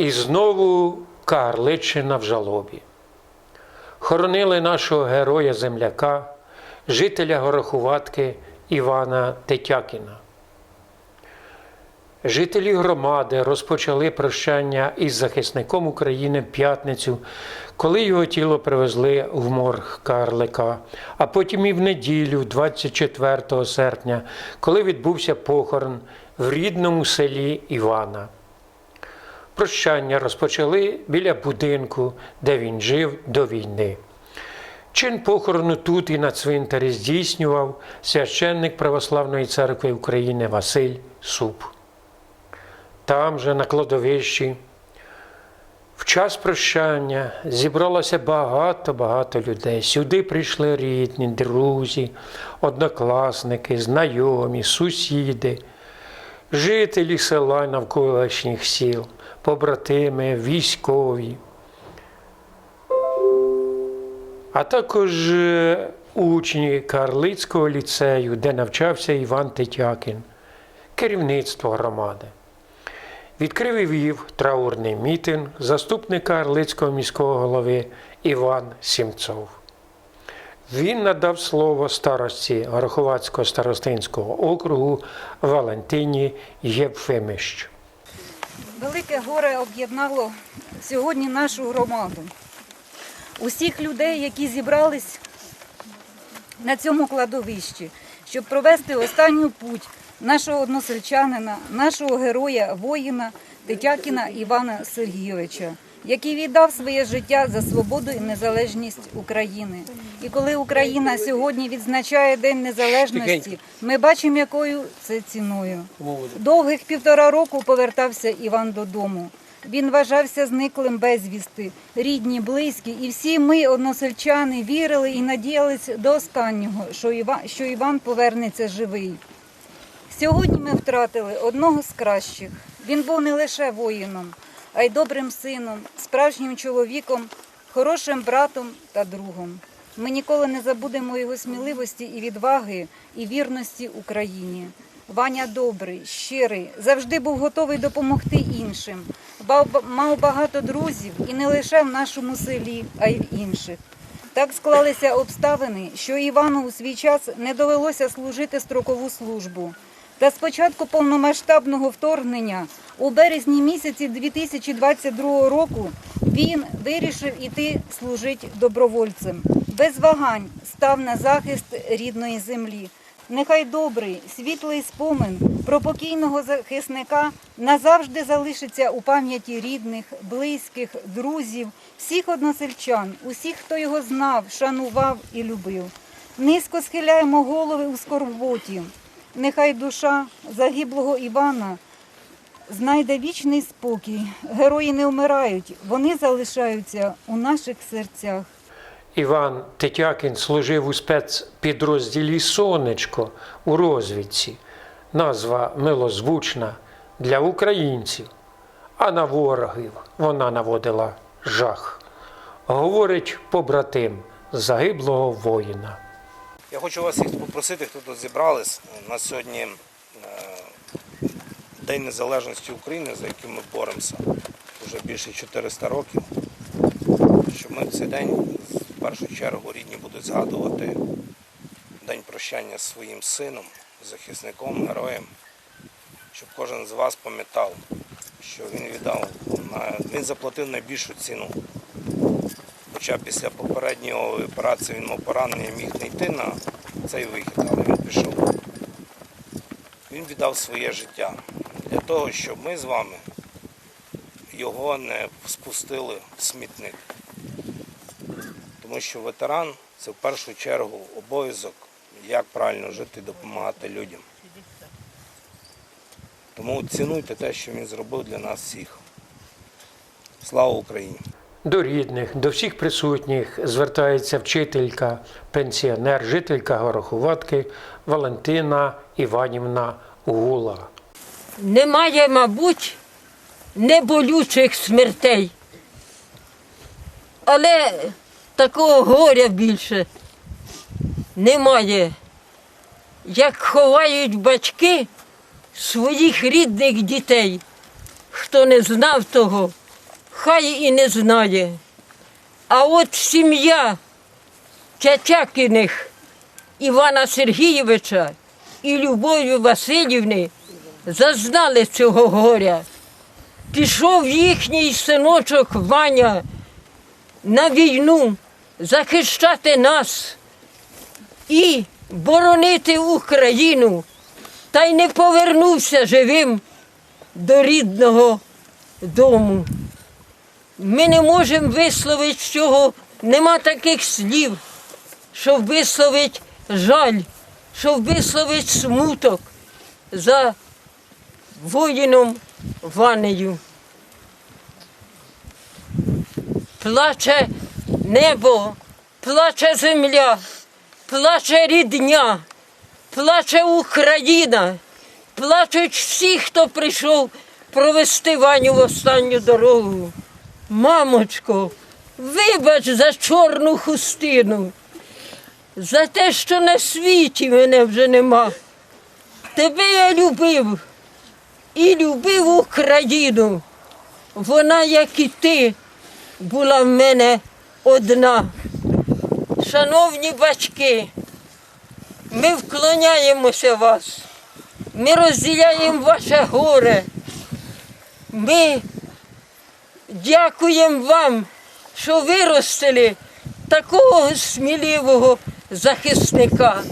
І знову Карличина в жалобі. Хоронили нашого героя-земляка, жителя Горохуватки Івана Тетякіна. Жителі громади розпочали прощання із захисником України в п'ятницю, коли його тіло привезли в морг Карлика, а потім і в неділю, 24 серпня, коли відбувся похорон в рідному селі Івана. Прощання розпочали біля будинку, де він жив до війни. Чин похорону тут і на цвинтарі здійснював священник Православної церкви України Василь Суп. Там же, на кладовищі, в час прощання зібралося багато-багато людей. Сюди прийшли рідні, друзі, однокласники, знайомі, сусіди, жителі села навколишніх сіл, побратими, військові, а також е, учні Карлицького ліцею, де навчався Іван Тетякін, керівництво громади. Відкрив і вів траурний мітинг заступника Карлицького міського голови Іван Сімцов. Він надав слово старості Гороховацького старостинського округу Валентині Євфимищ. Велике горе об'єднало сьогодні нашу громаду. Усіх людей, які зібрались на цьому кладовищі, щоб провести останню путь нашого односельчанина, нашого героя, воїна Тетякіна Івана Сергійовича, який віддав своє життя за свободу і незалежність України. І коли Україна сьогодні відзначає День Незалежності, ми бачимо, якою це ціною. Довгих півтора року повертався Іван додому. Він вважався зниклим безвісти, рідні, близькі, і всі ми, односельчани, вірили і надіялися до останнього, що Іван, що Іван повернеться живий. Сьогодні ми втратили одного з кращих. Він був не лише воїном, а й добрим сином, справжнім чоловіком, хорошим братом та другом. Ми ніколи не забудемо його сміливості і відваги, і вірності Україні. Ваня добрий, щирий, завжди був готовий допомогти іншим. Мав багато друзів і не лише в нашому селі, а й в інших. Так склалися обставини, що Івану у свій час не довелося служити строкову службу. Та з початку повномасштабного вторгнення у березні місяці 2022 року він вирішив іти служити добровольцем. Без вагань став на захист рідної землі. Нехай добрий, світлий спомин про покійного захисника назавжди залишиться у пам'яті рідних, близьких, друзів, всіх односельчан, усіх, хто його знав, шанував і любив. Низько схиляємо голови у скорботі. Нехай душа загиблого Івана знайде вічний спокій. Герої не вмирають, вони залишаються у наших серцях. Іван Тетякін служив у спецпідрозділі Сонечко у розвідці. Назва милозвучна для українців, а на ворогів вона наводила жах. Говорить побратим загиблого воїна. Я хочу вас всіх попросити, хто тут зібрались. У нас сьогодні е, День Незалежності України, за яким ми боремося вже більше 400 років. Щоб ми в цей день в першу чергу рідні будуть згадувати день прощання з своїм сином, захисником, героєм, щоб кожен з вас пам'ятав, що він віддав, він заплатив найбільшу ціну. Хоча після попередньої операції він мав поранення, міг не йти на цей вихід, але він пішов. Він віддав своє життя для того, щоб ми з вами його не спустили в смітник. Тому що ветеран це в першу чергу обов'язок, як правильно жити і допомагати людям. Тому цінуйте те, що він зробив для нас всіх. Слава Україні! До рідних, до всіх присутніх звертається вчителька, пенсіонер, жителька Гороховатки Валентина Іванівна Гула. Немає, мабуть, неболючих смертей. Але такого горя більше немає. Як ховають батьки своїх рідних дітей. Хто не знав того, хай і не знає. А от сім'я Тятякіних Івана Сергійовича і Любові Васильівни зазнали цього горя. Пішов їхній синочок Ваня на війну захищати нас і боронити Україну, та й не повернувся живим до рідного дому. Ми не можемо висловити цього, нема таких слів, щоб висловити жаль, щоб висловити смуток за воїном Ванею. Плаче небо, плаче земля, плаче рідня, плаче Україна, плачуть всі, хто прийшов провести Ваню в останню дорогу. Мамочко, вибач за чорну хустину, за те, що на світі мене вже нема. Тебе я любив і любив Україну. Вона, як і ти, була в мене одна. Шановні батьки, ми вклоняємося вас, ми розділяємо ваше горе. Ми дякуємо вам, що виростили такого сміливого захисника.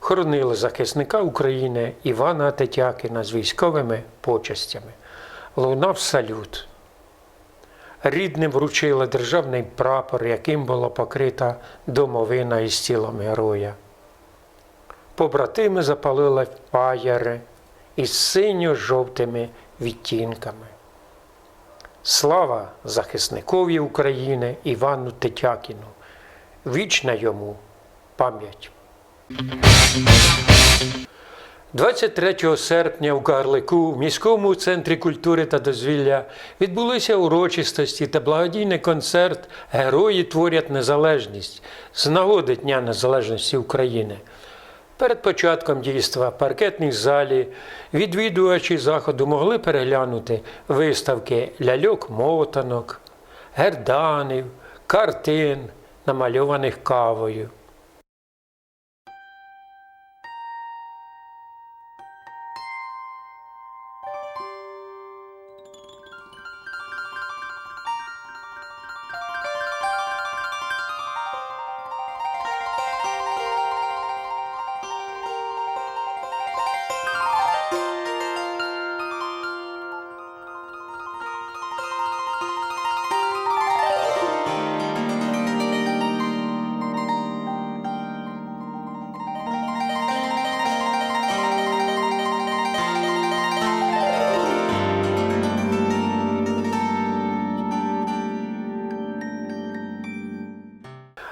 Хоронили захисника України Івана Тетякіна з військовими почестями. Лунав салют. Рідним вручили державний прапор, яким була покрита домовина із тілом героя. Побратими запалили фаєри із синьо-жовтими відтінками. Слава захисникові України Івану Тетякіну. Вічна йому пам'ять. 23 серпня у Карлику в міському центрі культури та дозвілля відбулися урочистості та благодійний концерт Герої творять незалежність з нагоди Дня Незалежності України. Перед початком дійства в паркетній залі відвідувачі заходу могли переглянути виставки ляльок-мотанок, герданів, картин, намальованих кавою.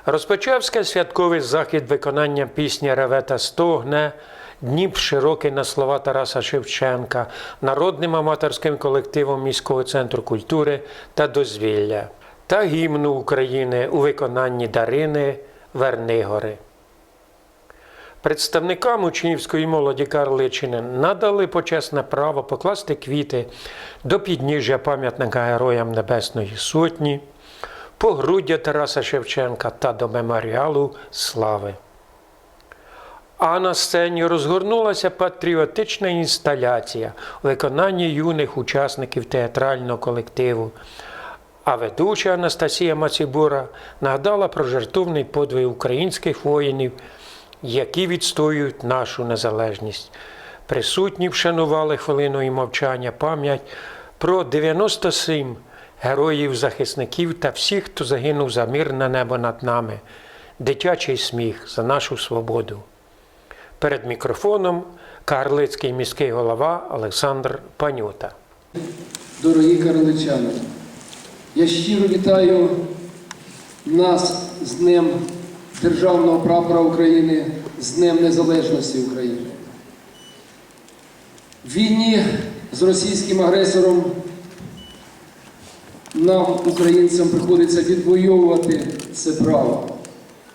Розпочався святковий захід виконання пісні Ревета стогне. Дніп широкий на слова Тараса Шевченка, народним аматорським колективом міського центру культури та дозвілля та гімну України у виконанні Дарини Вернигори. Представникам учнівської молоді Карличини надали почесне право покласти квіти до підніжжя пам'ятника Героям Небесної Сотні, погруддя Тараса Шевченка та до меморіалу Слави. А на сцені розгорнулася патріотична інсталяція у виконанні юних учасників театрального колективу. А ведуча Анастасія Мацібура нагадала про жертовний подвиг українських воїнів, які відстоюють нашу незалежність. Присутні вшанували хвилиною мовчання пам'ять про 97 героїв-захисників та всіх, хто загинув за мирне небо над нами, дитячий сміх за нашу свободу. Перед мікрофоном Карлицький міський голова Олександр Панюта. Дорогі карличани, я щиро вітаю нас з Днем Державного прапора України, з Днем Незалежності України. В війні з російським агресором нам, українцям, приходиться відвоювати це право.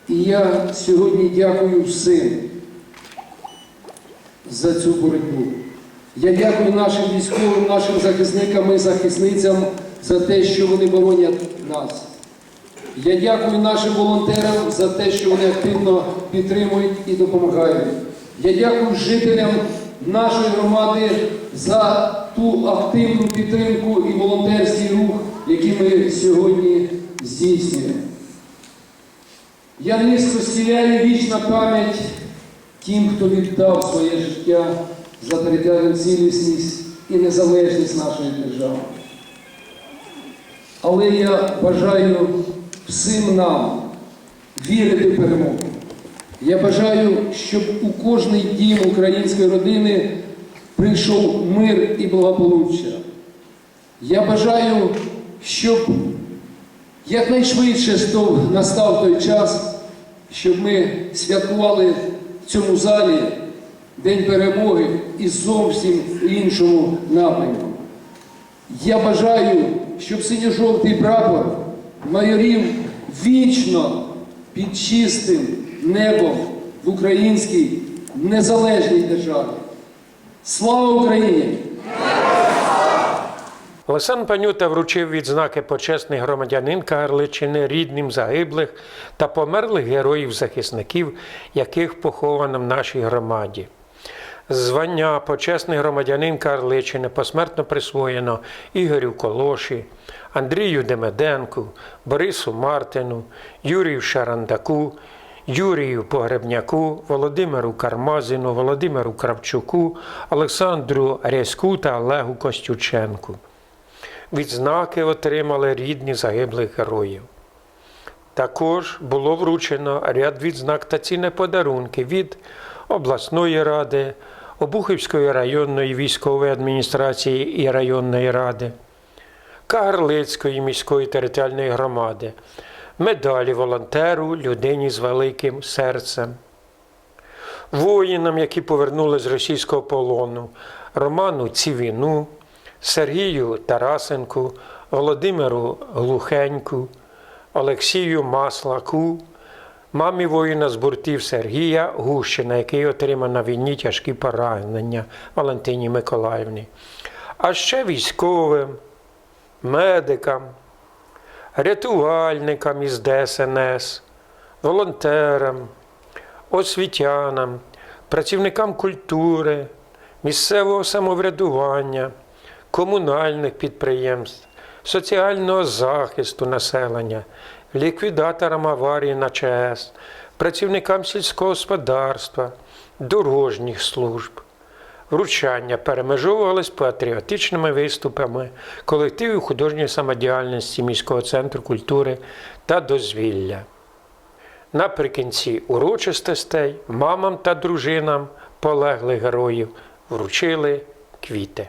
І я сьогодні дякую всім за цю боротьбу. Я дякую нашим військовим, нашим захисникам і захисницям за те, що вони боронять нас. Я дякую нашим волонтерам за те, що вони активно підтримують і допомагають. Я дякую жителям нашої громади за ту активну підтримку і волонтерський рух, який ми сьогодні здійснюємо. Я низько схиляю вічна пам'ять тим, хто віддав своє життя за територіальну цілісність і незалежність нашої держави. Але я бажаю всім нам вірити в перемогу. Я бажаю, щоб у кожний дім української родини прийшов мир і благополуччя. Я бажаю, щоб якнайшвидше настав той час, щоб ми святкували в цьому залі День перемоги і зовсім іншому напрямку. Я бажаю, щоб синьо-жовтий прапор майорів вічно під чистим небом в українській незалежній державі. Слава Україні! Олександр Панюта вручив відзнаки почесний громадянин Карличини рідним загиблих та померлих героїв-захисників, яких поховано в нашій громаді. Звання почесний громадянин Карличини посмертно присвоєно Ігорю Колоші, Андрію Демеденку, Борису Мартину, Юрію Шарандаку, Юрію Погребняку, Володимиру Кармазину, Володимиру Кравчуку, Олександру Рязьку та Олегу Костюченку. Відзнаки отримали рідні загиблих героїв. Також було вручено ряд відзнак та цінні подарунки від обласної ради, Обухівської районної військової адміністрації і районної ради, Кагарлицької міської територіальної громади, медалі волонтеру, людині з великим серцем, воїнам, які повернули з російського полону, Роману Цівіну, Сергію Тарасенку, Володимиру Глухеньку, Олексію Маслаку, мамі воїна з бортів Сергія Гущина, який отримав на війні тяжкі поранення Валентині Миколаївні, а ще військовим, медикам, рятувальникам із ДСНС, волонтерам, освітянам, працівникам культури, місцевого самоврядування, комунальних підприємств, соціального захисту населення, ліквідаторам аварії на ЧАЕС, працівникам сільського господарства, дорожніх служб. Вручання перемежовувалось патріотичними виступами колективів художньої самодіяльності міського центру культури та дозвілля. Наприкінці урочистостей мамам та дружинам полеглих героїв вручили квіти.